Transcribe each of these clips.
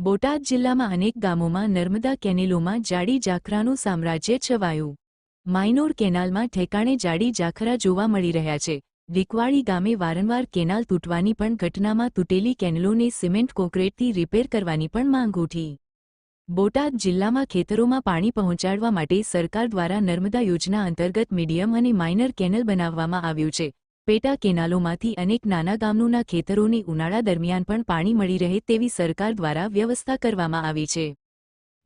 બોટાદ જિલ્લામાં અનેક ગામોમાં નર્મદા કેનેલોમાં જાડી જાખરાનું સામ્રાજ્ય છવાયું. માઇનોર કેનાલમાં ઠેકાણે જાડી જાખરા જોવા મળી રહ્યા છે. દિકવાડી ગામે વારંવાર કેનાલ તૂટવાની પણ ઘટનામાં તૂટેલી કેનલોને સિમેન્ટ કોન્ક્રીટથી રિપેર કરવાની પણ માંગ ઉઠી. બોટાદ જિલ્લામાં ખેતરોમાં પાણી પહોંચાડવા માટે સરકાર દ્વારા નર્મદા યોજના અંતર્ગત મીડિયમ અને માઇનર કેનલ બનાવવામાં આવ્યું છે. પેટા કેનાલોમાંથી અનેક નાના ગામોના ખેતરોને ઉનાળા દરમિયાન પણ પાણી મળી રહે તેવી સરકાર દ્વારા વ્યવસ્થા કરવામાં આવી છે.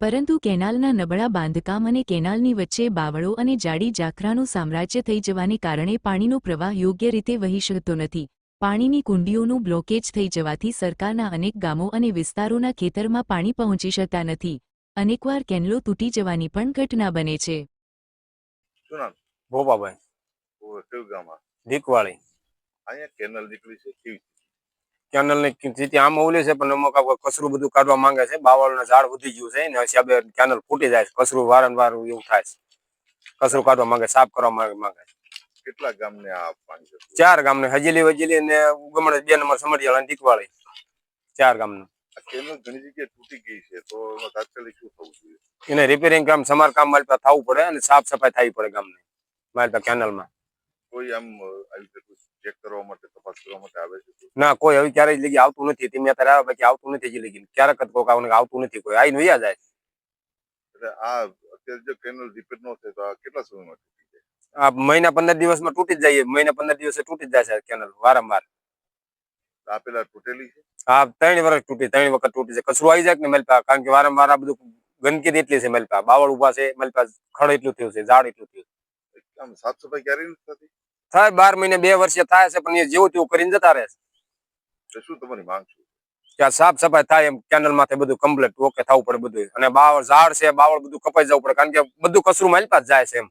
પરંતુ કેનાલના નબળા બાંધકામ અને કેનાલની વચ્ચે બાવળો અને જાડી જાખરાનું સામ્રાજ્ય થઈ જવાને કારણે પાણીનો પ્રવાહ યોગ્ય રીતે વહી શકતો નથી. પાણીની કુંડીઓનું બ્લોકેજ થઈ જવાથી સરકારના અનેક ગામો અને વિસ્તારોના ખેતરમાં પાણી પહોંચી શકતા નથી. અનેકવાર કેનલો તૂટી જવાની પણ ઘટના બને છે. ભોપાભાઈ દીકવાળી. અહીંયા કેનલ નીકળી છે કેવી કેનલની સ્થિતિ આમ ઓલી છે પણ અમુક કચરું બધું કાઢવા માંગે છે. બાવળના ઝાડ વધી ગયું છે ને હિસાબે કેનલ ફૂટી જાય છે. કચરું વારંવાર એવું થાય છે. કચરું કાઢવા માંગે સાફ કરવા માંગે માંગે છે. કેટલા ગામને આ પાણી જતું ચાર ગામને હજીલી વજીલી ને ઉગમણ બે નંબર સમરિયાળ અને દીકવાળી. ચાર ગામનું. આ કેનલ ઘણી જગ્યાએ તૂટી ગઈ છે તો એમાં તાત્કાલિક શું થવું જોઈએ? એને રિપેરિંગ કામ સમારકામ મારી પાસે થવું પડે અને સાફ સફાઈ થવી પડે ગામને મારી પાસે કેનલમાં. કોઈ આમ અ, આવી રીતે ચેક કરવા માટે તપાસ કરવા માટે આવે છે કોઈ? ના કોઈ હવે ક્યારેય લગી આવતું નથી. તે મેં અત્યારે આવ્યા પછી આવતું નથી હજી લગી ક્યારેક જ કોઈક આવને આવતું નથી કોઈ. આવીને વયા જાય. એટલે આ અત્યારે જો કેનલ રિપેર ન થાય તો આ કેટલા સમયમાં તૂટી જાય? આ મહિના પંદર દિવસમાં તૂટી જ જાય. મહિના પંદર દિવસે તૂટી જ જાય છે કેનલ. વારંવાર. આ પેલા તૂટેલી છે? હા ત્રણ વર્ષ તૂટી ત્રણ વખત તૂટી છે. કચરું આવી જાય કે ને મેલપા? કારણ કે વારંવાર આ બધું ગંદકી જ એટલી છે મેલપા. બાવળ ઊભા છે મેલપા ખડ એટલું થયું છે ઝાડ એટલું થયું છે. આમ સાફ સફાઈ ક્યારેય નથી થતી? થાય બાર મહિને બે વર્ષે થાય છે પણ એ જેવું તેવું કરીને જતા રહે છે. શું તમારી માંગ છે? ત્યાં સાફ સફાઈ થાય એમ કેનલ માથે બધું કમ્પ્લીટ ઓકે થવું પડે બધું અને બાવળ ઝાડ છે બાવળ બધું કપાઈ જવું પડે કારણ કે બધું કચરું મેલપા જ જાય છે એમ.